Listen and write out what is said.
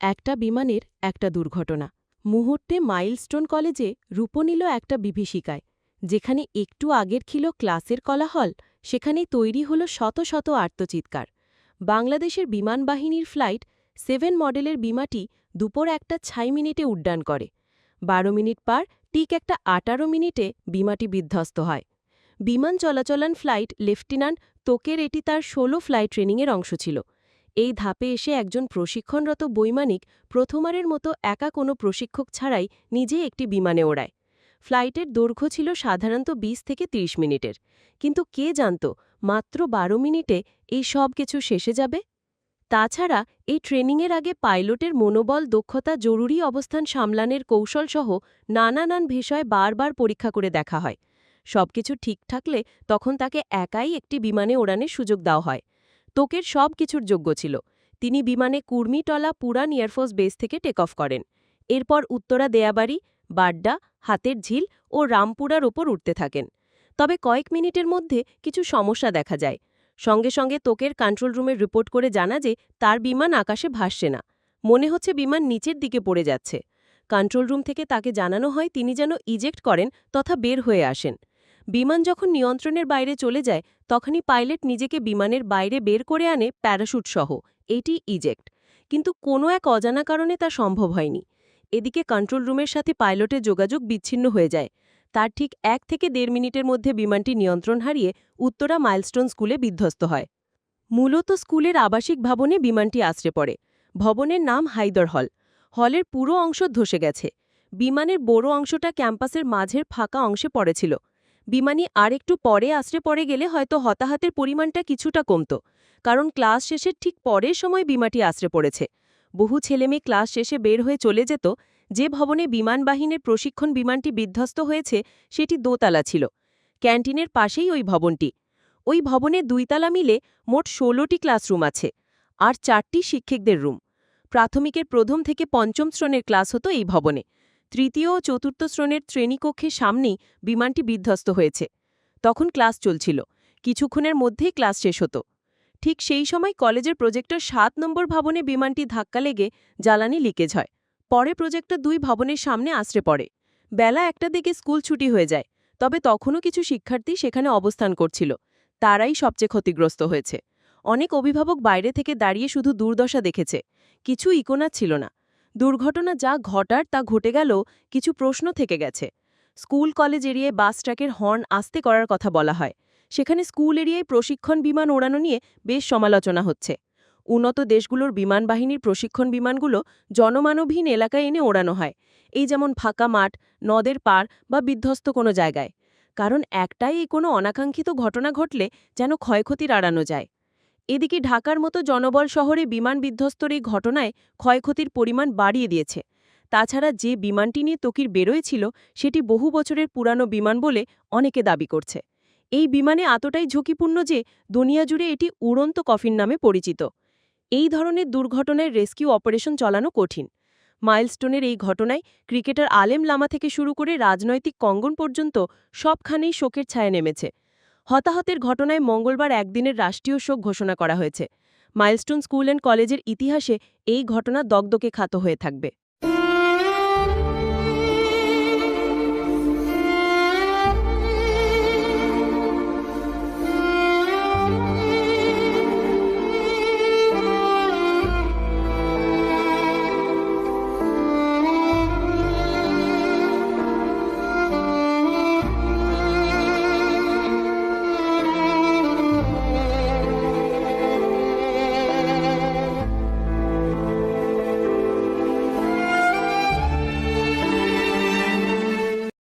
একটা বিমানের একটা দুর্ঘটনা। মুহূর্তে মাইলস্টোন কলেজে রূপ নিল একটা বিভীষিকায়, যেখানে একটু আগের ছিল ক্লাসের কলাহল সেখানে তৈরি হল শত শত আর্তচিৎকার। বাংলাদেশের বিমান বাহিনীর ফ্লাইট সেভেন মডেলের বিমাটি দুপুর একটা ছাই মিনিটে উড্ডান করে। বারো মিনিট পার ঠিক একটা আটারো মিনিটে বিমাটি বিধ্বস্ত হয়। বিমান চলাচলান ফ্লাইট লেফটেন্যান্ট তোকের এটি তার ষোলো ফ্লাইট ট্রেনিংয়ের অংশ ছিল। এই ধাপে এসে একজন প্রশিক্ষণরত বৈমানিক প্রথমারের মতো একা কোনো প্রশিক্ষক ছাড়াই নিজে একটি বিমানে ওড়ায়। ফ্লাইটের দৈর্ঘ্য ছিল সাধারণত ২০ থেকে ৩০ মিনিটের। কিন্তু কে জানত, মাত্র ১২ মিনিটে এই সব কিছু শেষে যাবে? তাছাড়া এই ট্রেনিংয়ের আগে পাইলটের মনোবল, দক্ষতা, জরুরি অবস্থান সামলানের কৌশলসহ নানানান বিষয় বারবার পরীক্ষা করে দেখা হয়। সবকিছু ঠিক থাকলে তখন তাকে একাই একটি বিমানে ওড়ানের সুযোগ দেওয়া হয়। তোকের সব কিছুর যোগ্য ছিল। তিনি বিমানে কুর্মিটলা পুরান এয়ারফোর্স বেস থেকে টেক অফ করেন। এরপর উত্তরা দেয়াবাড়ি, বাড্ডা, হাতের ঝিল ও রামপুরার ওপর উঠতে থাকেন। তবে কয়েক মিনিটের মধ্যে কিছু সমস্যা দেখা যায়। সঙ্গে সঙ্গে তোকের কন্ট্রোল রুমে রিপোর্ট করে জানা যে তার বিমান আকাশে ভাসছে না। মনে হচ্ছে বিমান নিচের দিকে পড়ে যাচ্ছে। কন্ট্রোল রুম থেকে তাকে জানানো হয় তিনি যেন ইজেক্ট করেন তথা বের হয়ে আসেন। বিমান যখন নিয়ন্ত্রণের বাইরে চলে যায়, তখনই পাইলট নিজেকে বিমানের বাইরে বের করে আনে প্যারাশুট সহ এটি ইজেক্ট। কিন্তু কোনো এক অজানা কারণে তা সম্ভব হয়নি। এদিকে কন্ট্রোল রুমের সাথে পাইলটের যোগাযোগ বিচ্ছিন্ন হয়ে যায়। তার ঠিক এক থেকে দেড় মিনিটের মধ্যে বিমানটি নিয়ন্ত্রণ হারিয়ে উত্তরা মাইলস্টোন স্কুলে বিধ্বস্ত হয়। মূলত স্কুলের আবাসিক ভবনে বিমানটি আশ্রে পড়ে। ভবনের নাম হাইদর হল। হলের পুরো অংশ ধসে গেছে। বিমানের বড় অংশটা ক্যাম্পাসের মাঝের ফাঁকা অংশে পড়েছিল। বিমানি আর একটু পরে আশ্রে পড়ে গেলে হয়তো হতাহতের পরিমাণটা কিছুটা কমত, কারণ ক্লাস শেষের ঠিক পরের সময় বিমাটি আশ্রে পড়েছে। বহু ছেলেমেয়ে ক্লাস শেষে বের হয়ে চলে যেত, যে ভবনে বিমান বাহিনীর প্রশিক্ষণ বিমানটি বিধ্বস্ত হয়েছে সেটি দোতলা ছিল, ক্যান্টিনের পাশেই ওই ভবনটি। ওই ভবনে দুইতলা মিলে মোট ষোলোটি ক্লাসরুম আছে আর চারটি শিক্ষকদের রুম। প্রাথমিকের প্রথম থেকে পঞ্চম শ্রেণির ক্লাস হতো এই ভবনে। তৃতীয় ও চতুর্থ শ্রেণির শ্রেণীকক্ষের সামনেই বিমানটি বিধ্বস্ত হয়েছে। তখন ক্লাস চলছিল। কিছুক্ষণের মধ্যেই ক্লাস শেষ হতো। ঠিক সেই সময় কলেজের প্রজেক্টর সাত নম্বর ভবনে বিমানটি ধাক্কা লেগে জ্বালানি লিকেজ হয়। পরে প্রজেক্টর দুই ভবনের সামনে আশ্রে পড়ে। বেলা একটা দিকে স্কুল ছুটি হয়ে যায়, তবে তখনও কিছু শিক্ষার্থী সেখানে অবস্থান করছিল। তারাই সবচেয়ে ক্ষতিগ্রস্ত হয়েছে। অনেক অভিভাবক বাইরে থেকে দাঁড়িয়ে শুধু দুর্দশা দেখেছে। কিছু ইকোনা ছিল না। দুর্ঘটনা যা ঘটার তা ঘটে গেল কিছু প্রশ্ন থেকে গেছে। স্কুল কলেজ এরিয়ায় বাস ট্র্যাকের হর্ন আস্তে করার কথা বলা হয়। সেখানে স্কুল এরিয়ায় প্রশিক্ষণ বিমান ওড়ানো নিয়ে বেশ সমালোচনা হচ্ছে। উন্নত দেশগুলোর বিমান বাহিনীর প্রশিক্ষণ বিমানগুলো জনমানবহীন এলাকায় এনে ওড়ানো হয়। এই যেমন ফাঁকা মাঠ, নদের পার বা বিধ্বস্ত কোনো জায়গায়। কারণ একটাই কোনো অনাকাঙ্ক্ষিত ঘটনা ঘটলে যেন ক্ষয়ক্ষতির আড়ানো যায়। এদিকে ঢাকার মতো জনবল শহরে বিমান বিধ্বস্তর এই ঘটনায় ক্ষয়ক্ষতির পরিমাণ বাড়িয়ে দিয়েছে। তাছাড়া যে বিমানটি নিয়ে তকির বেরোয়েছিল সেটি বহু বছরের পুরানো বিমান বলে অনেকে দাবি করছে। এই বিমানে এতটাই ঝুঁকিপূর্ণ যে দুনিয়া জুড়ে এটি উড়ন্ত কফিন নামে পরিচিত। এই ধরনের দুর্ঘটনায় রেস্কিউ অপারেশন চালানো কঠিন। মাইলস্টোনের এই ঘটনায় ক্রিকেটার আলেম লামা থেকে শুরু করে রাজনৈতিক কঙ্গন পর্যন্ত সবখানেই শোকের ছায়া নেমেছে। হতাহতের ঘটনায় মঙ্গলবার একদিনের রাষ্ট্রীয় শোক ঘোষণা করা হয়েছে। মাইলস্টোন স্কুল অ্যান্ড কলেজের ইতিহাসে এই ঘটনা দগদকে খাত হয়ে থাকবে।